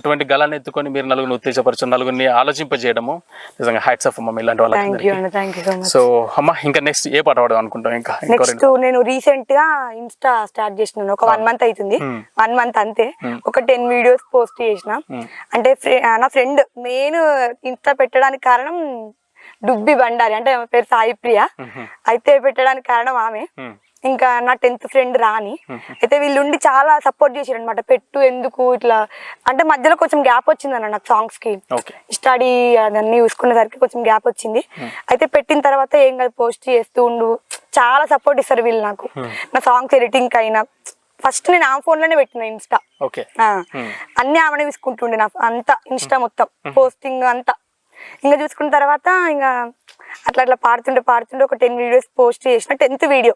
అటువంటి గలాన్ని ఎత్తుకొని మీరు నలుగురిని ఉత్తేజపరచు నలుగురిని ఆలోచింపజేయడము. నిజంగా హ్యాట్స్ ఆఫ్ అమ్మ ఇలాంటి వాళ్ళకి సో అమ్మ ఇంకా నెక్స్ట్ ఏ పాట పాడదాం అనుకుంటాం? ఇంకా నెక్స్ట్ నేను రీసెంట్గా ఇన్స్టా స్టార్ట్ చేసినాను. ఒక వన్ మంత్ అవుతుంది Hmm. వన్ మంత్ అంతే. ఒక టెన్ వీడియోస్ పోస్ట్ చేసిన. అంటే నా ఫ్రెండ్ మెయిన్ ఇన్స్టా పెట్టడానికి కారణం డుబ్బి బండారి. అంటే ఆమె పేరు సాయి ప్రియ. అయితే పెట్టడానికి కారణం ఆమె. Hmm. ఇంకా నా టెన్త్ ఫ్రెండ్ రాని అయితే వీళ్ళుండి చాలా సపోర్ట్ చేసారు అనమాట పెట్టు ఎందుకు ఇట్లా. అంటే మధ్యలో కొంచెం గ్యాప్ వచ్చింది అన్న నాకు సాంగ్స్కి. స్టడీ అదన్నీ చూసుకునేసరికి కొంచెం గ్యాప్ వచ్చింది. అయితే పెట్టిన తర్వాత ఏం కాదు పోస్ట్ చేస్తూ ఉండు. చాలా సపోర్ట్ ఇస్తారు వీళ్ళు నాకు. నా సాంగ్స్ ఎడిటింగ్ అయినా ఫస్ట్ నేను ఆ ఫోన్లోనే పెట్టిన ఇన్స్టా. అన్ని ఆమెనే తీసుకుంటుండే నా అంతా ఇన్స్టా మొత్తం. పోస్టింగ్ అంతా. ఇంకా చూసుకున్న తర్వాత ఇంకా అట్లా అట్లా పాడుతుంటే పాడుతుంటే ఒక టెన్ వీడియోస్ పోస్ట్ చేసిన. టెన్త్ వీడియో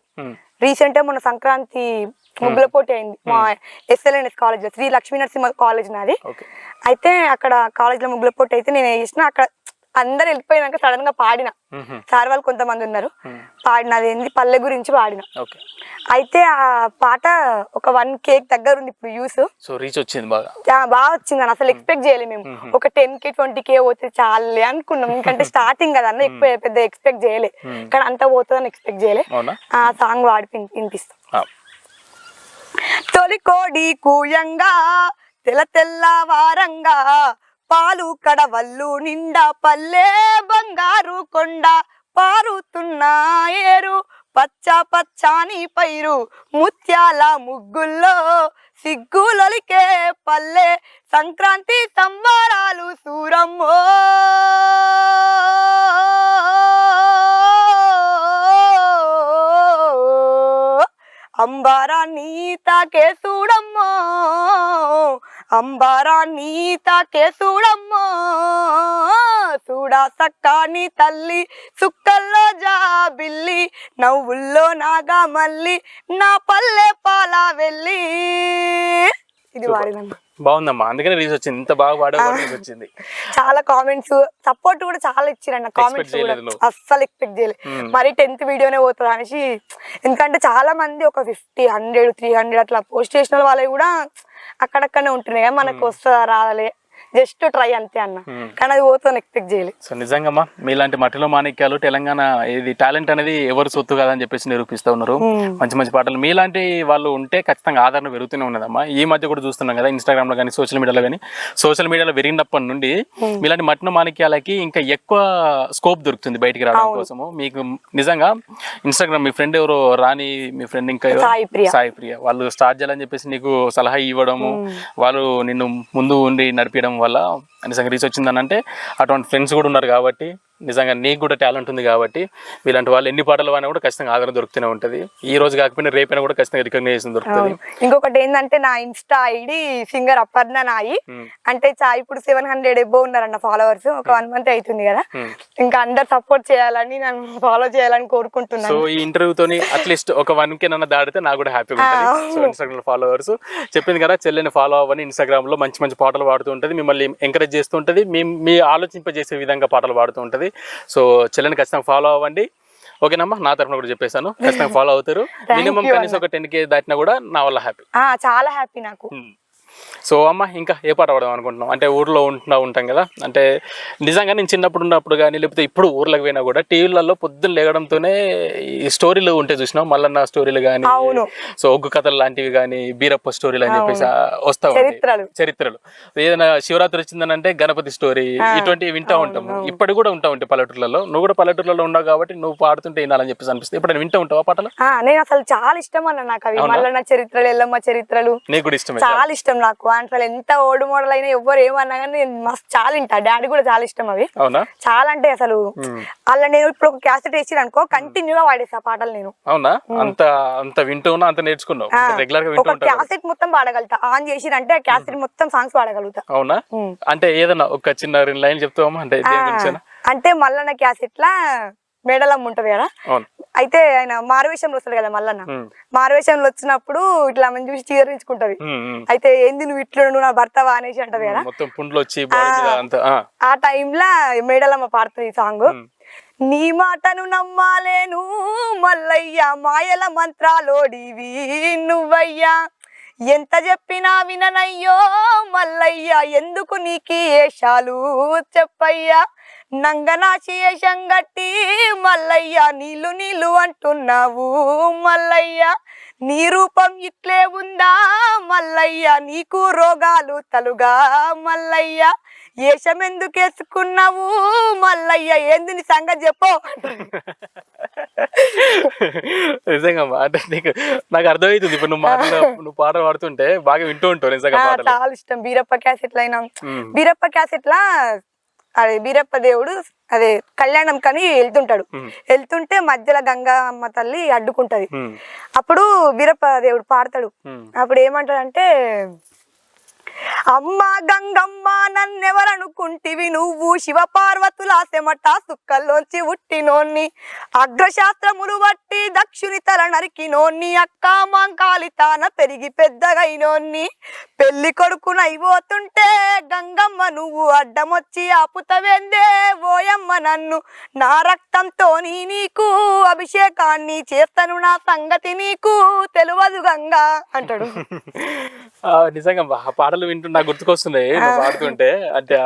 రీసెంట్గా మొన్న సంక్రాంతి ముగ్గుల పోటీ అయింది మా ఎస్ఎల్ఎన్ఎస్ కాలేజ్లో శ్రీ లక్ష్మీ నరసింహ కాలేజ్ నాది. అయితే అక్కడ కాలేజ్లో ముగ్గుల పోటీ అయితే నేను చేసిన. అక్కడ అందరు వెళ్ళిపోయినాక సడన్గా పాడిన. సార్ వాళ్ళు కొంతమంది ఉన్నారు. పాడిన అదేంది పల్లె గురించి పాడిన. అయితే ఆ పాట ఒక వన్ కేక్ దగ్గర ఉంది ఇప్పుడు యూస్. సో రీచ్ వచ్చింది బాగా. బాగా వచ్చింది అని అసలు ఎక్స్పెక్ట్ చేయలేము మేము. ఒక టెన్ కే ట్వంటీ కే పోతే చాలే అనుకున్నాం. ఎందుకంటే స్టార్టింగ్ కదా అన్న ఎక్కువ పెద్ద ఎక్స్పెక్ట్ చేయలే. కానీ అంత పోతుందని ఎక్స్పెక్ట్ చేయలే. ఆ సాంగ్ వాడి విన్- వినిపిస్తాం. తొలి కోడి కూయంగా తెల్ల తెల్ల వారంగా పాలు కడవల్లు నిండా పల్లె బంగారు కొండ పారుతున్న ఏరు. పచ్చ పచ్చాని పైరు ముత్యాల ముగ్గుల్లో సిగ్గులొలికే పల్లె. సంక్రాంతి సంబరాలు సూరమ్మో. అంబారా తాకే చూడమ్మో అంబారాన్ని తాకే చూడమ్మో చూడా సక్కాని తల్లి సుక్కల్లో జాబిల్లి నవ్వుల్లో నాగా మల్లి నా పల్లె పాల వెళ్ళి. ఇది వాడినమ్మా బాగుందమ్మా. అందుకనే రీచ్ వచ్చింది. ఇంత బాగా పాడే వచ్చింది. చాలా కామెంట్స్ సపోర్ట్ కూడా చాలా ఇచ్చిరన్న కామెంట్స్ కూడా. అస్సలు ఎక్స్పెక్ట్ చేయలేదు. Hmm. మరి టెన్త్ వీడియోనే పోతుంది అనేసి ఎందుకంటే చాలా మంది ఒక ఫిఫ్టీ హండ్రెడ్ త్రీ హండ్రెడ్ అట్లా పోస్ట్ చేసిన వాళ్ళవి కూడా అక్కడక్కడనే ఉంటున్నాయి మనకు వస్తుందా రాలే జస్ట్ ట్రై అంతే అన్న. Hmm. కానీ అది పోతుందని ఎక్స్పెక్ట్ చేయలేదు సో నిజంగామ్మా మీలాంటి మట్టిలో మాణిక్యాలు తెలంగాణ ఇది టాలెంట్ అనేది ఎవరు సొత్తు కాదని చెప్పేసి నిరూపిస్తూ ఉన్నారు. మంచి మంచి పాటలు. మీలాంటి వాళ్ళు ఉంటే ఖచ్చితంగా ఆదరణ పెరుగుతూనే ఉన్నదమ్మా. ఈ మధ్య కూడా చూస్తున్నాం కదా ఇన్స్టాగ్రామ్లో కానీ సోషల్ మీడియాలో కానీ. సోషల్ మీడియాలో పెరిగినప్పటి నుండి మీలాంటి మట్టిన మాణిక్యాలకి ఇంకా ఎక్కువ స్కోప్ దొరుకుతుంది బయటికి రావడం కోసము. మీకు నిజంగా ఇన్స్టాగ్రామ్ మీ ఫ్రెండ్ ఎవరో రాని మీ ఫ్రెండ్ ఇంకా ఎవరు? సాయి ప్రియ. సాయి ప్రియ. వాళ్ళు స్టార్ట్ చేయాలని చెప్పేసి నీకు సలహా ఇవ్వడము. వాళ్ళు నిన్ను ముందు ఉండి నడిపించడం వల్ల నిజంగా రీచ్ వచ్చిందని అంటే అటువంటి ఫ్రెండ్స్ కూడా ఉన్నారు కాబట్టి నిజంగా నీకు కూడా టాలెంట్ ఉంది కాబట్టి వీళ్ళంటి వాళ్ళు ఎన్ని పాటలు వాడినా కూడా ఖచ్చితంగా ఆదరణ దొరుకుతూనే ఉంటుంది. ఈ రోజు కాకపోయినా రేపైనా కూడా ఖచ్చితంగా రికగ్నైజేషన్ దొరుకుతుంది. ఇంకొకటి ఏంటంటే నా ఇన్స్టా ఐడి సింగర్ అపర్ణ నాయి. అంటే చా ఇప్పుడు సెవెన్ హండ్రెడ్ ఎబో ఉన్నారన్న ఫాలోవర్స్ ఒక వన్ మంత్ అవుతుంది కదా. ఇంకా అందరు సపోర్ట్ చేయాలని నన్ను ఫాలో చేయాలని కోరుకుంటున్నాను. సో ఈ ఇంటర్వ్యూతోని అట్లీస్ట్ ఒక వన్ కే నన్ను దాడితే నాకు కూడా హ్యాపీగా ఉంటుంది. సో ఇన్స్టాగ్రామ్ ఫాలోవర్స్ చెప్పింది కదా చెల్లెని ఫాలో అవ్వని ఇన్స్టాగ్రామ్లో మంచి మంచి పాటలు పాడుతూ ఉంటుంది. మిమ్మల్ని ఎంకరేజ్ చేస్తూ ఉంటుంది. మీ మీ ఆలోచింపజేసే విధంగా పాటలు పాడుతూ ఉంటుంది. సో చెల్లెని ఖచ్చితంగా ఫాలో అవ్వండి. ఓకేనమ్మా? నా తరఫున కూడా చెప్పేశాను. ఖచ్చితంగా ఫాలో అవుతారు. మినిమం కనీసం ఒక టెన్ కే దాటినా కూడా నా వల్ల హ్యాపీ చాలా హ్యాపీ నాకు. సో అమ్మ ఇంకా ఏ పాట పాడదాం అనుకుంటున్నాం అంటే ఊర్లో ఉంటున్నా ఉంటాం కదా. అంటే నిజంగా నేను చిన్నప్పుడు ఉన్నప్పుడు కానీ లేకపోతే ఇప్పుడు ఊర్లకు పోయినా కూడా టీవీలలో పొద్దున్న లేగడంతోనే ఈ స్టోరీలు ఉంటే చూసినాం మల్లన్న స్టోరీలు కానీ. సో ఒగ్గు కథలు లాంటివి కానీ బీరప్ప స్టోరీలు అని చెప్పేసి ఆ, వస్తా ఉంటాయి. చరిత్రలు. ఏదైనా శివరాత్రి వచ్చిందని అంటే గణపతి స్టోరీ ఇటువంటివి వింటా ఉంటాము. ఇప్పటికి కూడా ఉంటా ఉంటాయి పల్లెటూర్లలో. నువ్వు కూడా పల్లెటూర్లలో ఉన్నావు కాబట్టి నువ్వు పాడుతుంటే వినాలని చెప్పేసి అనిపిస్తుంది. ఇప్పుడు వింటూ ఉంటావా పాటలు? నేను అసలు చాలా ఇష్టం అన్న నాకు అవి. మళ్ళీ నా చరిత్రలు ఎల్లమ్మ చరిత్రలు. నీకు కూడా ఇష్టమే. చాలా ఇష్టం నాకు. అసలు ఎంత ఓల్డ్ మోడల్ అయినా ఎవ్వరు ఏమన్నా కానీ నేను మస్తు చాలా వింటా. డాడీ కూడా చాలా ఇష్టం అవి. అవునా? చాలా అంటే అసలు అలా నేను ఇప్పుడు ఒక క్యాసెట్ వేసి అనుకో కంటిన్యూగా వాడేసా పాటలు నేను. అవునా? అంత అంత వింటూ ఉన్నా అంత నేర్చుకున్నావు. రెగ్యులర్గా ఒక క్యాసెట్ మొత్తం పాడగలుగుతా. ఆన్ చేసిరంటే ఆ క్యాసెట్ మొత్తం సాంగ్స్ పాడగలుగుతా. అవునా. అంటే ఏదన్నా ఒక చిన్న రెండు లైన్ చెప్తావమ్మా? అంటే? అంటే మల్లన్న క్యాసెట్ లా మేడలమ్మ ఉంటది కదా? అయితే ఆయన మారువేషంలో వస్తాడు కదా మల్లన్న. మారువేషంలో వచ్చినప్పుడు ఇట్లా మనం చూసి ఉమ్. అయితే ఏంది నువ్వు ఇట్లా నువ్వు నా భర్తవా అనేసి అంటది కదా. ఆ, టైంలో మేడలమ్మ పాడుతుంది ఈ సాంగ్. నీ మాటను నమ్మాలేను మల్లయ్య మాయల మంత్రాలోడివి నువ్వయ్యా ఎంత చెప్పినా విననయ్యో మల్లయ్య ఎందుకు నీకి ఏషాలు చెప్పయ్యా? నంగనాచి గట్టి మల్లయ్య నీళ్ళు నీళ్ళు అంటున్నావు మల్లయ్య. నీ రూపం ఇట్లే ఉందా మల్లయ్య? నీకు రోగాలు తలుగా మల్లయ్య. ఏషం ఎందుకు వేసుకున్నావు మల్లయ్య? ఏంది నీ సంగతి చెప్పు. నిజంగా. అంటే నీకు నాకు అర్థమవుతుంది. ఇప్పుడు నువ్వు మాటలు నువ్వు పాటలు పాడుతుంటే బాగా వింటూ ఉంటావు నిజంగా చాలా ఇష్టం. బీరప్ప క్యాసెట్లు అయినా. బీరప్ప క్యాసెట్లా అదే బీరప్ప దేవుడు అదే కళ్యాణం కని వెళ్తుంటాడు. వెళ్తుంటే మధ్యలో గంగా అమ్మ తల్లి అడ్డుకుంటది. అప్పుడు బీరప్ప దేవుడు పాడతాడు. అప్పుడు ఏమంటాడంటే అమ్మ గంగమ్మ నన్నెవరనుకుంటివి నువ్వు? శివపార్వతుల సెమట సుక్కల్లోంచి ఉట్టినోన్ని. అగ్రశాస్త్రములు బట్టి దక్షుని తల నరికినోన్ని. అక్క మాంకాలి తాన పెరిగి పెద్దగైనోన్ని. పెళ్ళి కొడుకునైపోతుంటే గంగమ్మ నువ్వు అడ్డమొచ్చి ఆపుతవేందే ఓయమ్మ నన్ను. నా రక్తంతో నీకు అభిషేకాన్ని చేస్తాను నా సంగతి నీకు తెలియదు గంగా అంటాడు. నిజంగా పాటలు పాటలు వింటుంటే నాకు గుర్తుకొస్తున్నాయి. నువ్వు పాడుతుంటే అంటే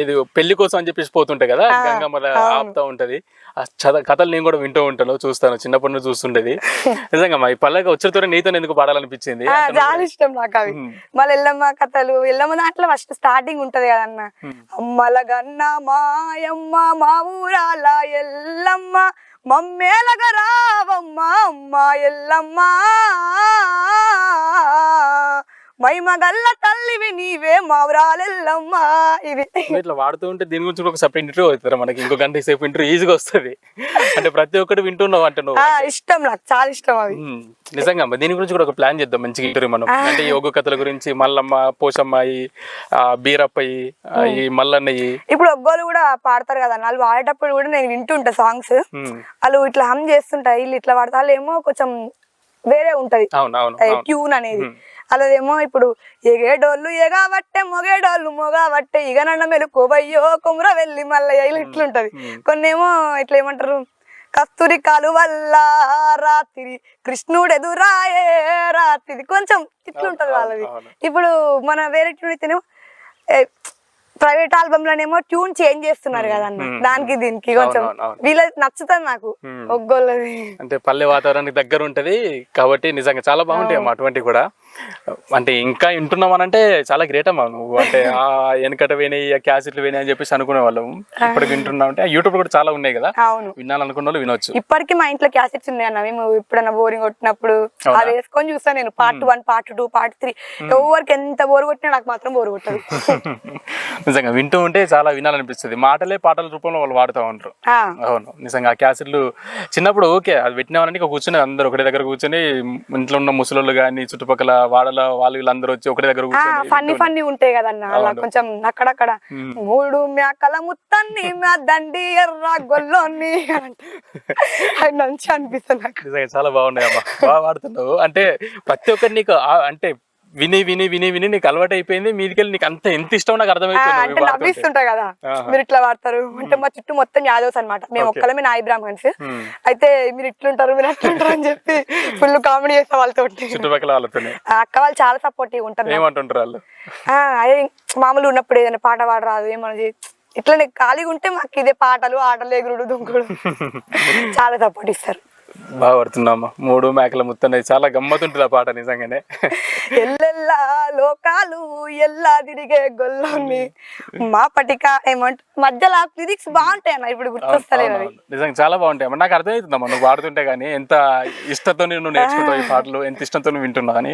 ఇది పెళ్ళి కోసం అని చెప్పేసి పోతుంటాయి కదా గంగమ్మ ఆపుతా ఉంటది. ఆ చద కథలు నేను కూడా వింటూ ఉంటాను చూస్తాను చిన్నప్పటి నుంచి చూస్తుండేది. నిజంగా అమ్మా, ఈ పల్లెగా వచ్చేతో నీతో ఎందుకు పాడాలనిపించింది? చాలా ఇష్టం నాకు అవి. మళ్ళీ ఎల్లమ్మ కథలు ఎల్లమ్మ దాంట్లో ఫస్ట్ స్టార్టింగ్ ఉంటది కదన్న అమ్మల గన్న మాయమ్మ మా ఊరాల ఎల్లమ్మ మమ్మేలగ రావమ్మ అమ్మ ఎల్లమ్మ. మైమగల్ల తల్లివి నీవే మా ఊరాలెల్లమ్మ ఇది నువ్వు ఇట్లా వాడుతూ ఉంటే దీని గురించి ఒక సపరేట్ ఇంటర్వ్యూ అవుతారు మనకి? ఇంకో గంట సేపు ఇంటర్వ్యూ ఈజీగా వస్తుంది. అంటే ప్రతి ఒక్కటి వింటున్నావు అంటే నువ్వు. ఇష్టం నాకు చాలా ఇష్టం అవి. నిజంగా దీని గురించి కూడా ఒక ప్లాన్ చేద్దాం మంచిగా ఇంటర్వ్యూ మనం. అంటే యోగ కథల గురించి మల్లమ్మ పోషమ్మాయి బీరప్పయి ఈ మల్లన్నయ్యి. ఇప్పుడు ఒగ్గోలు కూడా పాడతారు కదా వాళ్ళు పాడేటప్పుడు కూడా నేను వింటుంటా సాంగ్స్ వాళ్ళు ఇట్లా హమ్ చేస్తుంటారు వీళ్ళు ఇట్లా పడతా ఏమో కొంచెం వేరే ఉంటది. ట్యూన్ అనేది. అలాదేమో ఇప్పుడు ఎగేడోళ్ళు ఎగాబట్టే మొగేడోళ్ళు మొగాబట్టే ఇక నన్న మెలుకోబయ్యో కుమ్ర వెళ్ళి మల్లయ్య ఇలా ఇట్లుంటది. కొన్ని ఏమో ఇట్లా ఏమంటారు? కస్తూరి కాలు వల్ల రాత్రి కృష్ణుడు ఎదురాయే రాత్రి కొంచెం ఇట్లుంటది వాళ్ళది. ఇప్పుడు మన వేరే ట్యూన్ అయితేనేమో ప్రైవేట్ ఆల్బమ్ లోనేమో ట్యూన్ చేంజ్ చేస్తున్నారు కదా అన్న. దానికి దీనికి కొంచెం. వీళ్ళది నచ్చుతుంది నాకు ఒగ్గోళ్ళది. అంటే పల్లె వాతావరణానికి దగ్గర ఉంటది కాబట్టి నిజంగా చాలా బాగుంటాయి అమ్మా అటువంటివి కూడా. అంటే ఇంకా వింటున్నాం అని అంటే చాలా గ్రేట్ అమ్మా నువ్వు. అంటే ఆ వెనకట వినాయి ఆ క్యాసెట్లు వినాయి అని చెప్పేసి అనుకునే వాళ్ళం ఇప్పుడు వింటున్నాం అంటే యూట్యూబ్ కూడా చాలా ఉన్నాయి కదా? అవును. వినాలనుకున్న వాళ్ళు వినొచ్చు. ఇప్పటికీ మా ఇంట్లో క్యాసెట్స్ ఉన్నాయి అన్న మేము ఎప్పుడైనా బోరింగ్ కొట్టినప్పుడు అది వేసుకొని చూస్తాను నేను. Part one part two part three. ఎవరికి ఎంత బోర్ కొట్టినా నాకు మాత్రం బోర్ కొట్టదు. నిజంగా వింటూ ఉంటే చాలా వినాలనిపిస్తుంది. మాటలే పాటల రూపంలో వాళ్ళు వాడుతూ ఉంటారు. అవును. నిజంగా ఆ క్యాసెట్లు చిన్నప్పుడు ఓకే అది పెట్టినామని కూర్చుని అందరూ ఒకటే దగ్గర కూర్చొని ఇంట్లో ఉన్న ముసలోళ్ళు కానీ చుట్టుపక్కల వాడల వాళ్ళు వీళ్ళందరూ వచ్చి ఒకటే దగ్గర ఫన్నీ ఫన్నీ ఉంటాయి కదన్న అలా కొంచెం అక్కడక్కడ. మూడు మేకల ముత్తన్ని మా దండి ఎర్ర గొల్లోని మంచి అనిపిస్తుంది నాకు. చాలా బాగున్నాయి అమ్మా బాగా వాడుతున్నావు. అంటే ప్రతి ఒక్కటి నీకు అంటే విని విని విని విని నీకు అలవాటు అయిపోయింది మీదికెళ్ళి నీకు అంత ఎంత ఇష్టం నాకు అర్థమైపోయింది అంటే. నవ్విస్తుంటాయి కదా. మీరు ఇట్లా వాడతారు. అంటే మా చుట్టూ మొత్తం యాదవ్స్ అన్నమాట. మేము ఒక్కలమే నాయి బ్రాహ్మణ్స్. అయితే మీరు ఇట్లుంటారు మీరు అట్లుంటారు అని చెప్పి ఫుల్ కామెడీ చేస్తాం వాళ్ళతో చుట్టుపక్కల వాళ్ళతోనే. ఆ అక్క వాళ్ళు చాలా సపోర్టివ్ ఉంటారు నాకు. ఏమంటుంటారు వాళ్ళు? అదే మామూలు ఉన్నప్పుడు ఏదైనా పాట పాడరాదు ఏమన్నది ఇట్లనే ఖాళీగా ఉంటే మాకు ఇదే పాటలు ఆటలు ఎగురుడు దుంకుడు. చాలా సపోర్ట్ ఇస్తారు. బాగా పడుతున్నామ్మా మూడు మేకల ముత్తన్నది చాలా గమ్మతుంటుంది ఆ పాట నిజంగానే. ఎల్లెల్లా లోకాలు ఎల్లా తిరిగే గొల్లోని మా పటిక ఏమంట మధ్యలో లిరిక్స్ బాగుంటాయి అన్న ఇప్పుడు గుర్తొస్తలేదు. నిజంగా చాలా బాగుంటాయి అమ్మా. నాకు అర్థమవుతుందమ్మా నువ్వు పాడుతుంటే కానీ ఎంత ఇష్టంతో నువ్వు నేర్చుకుంటావు ఈ పాటలు ఎంత ఇష్టంతో నువ్వు వింటున్నావు అని.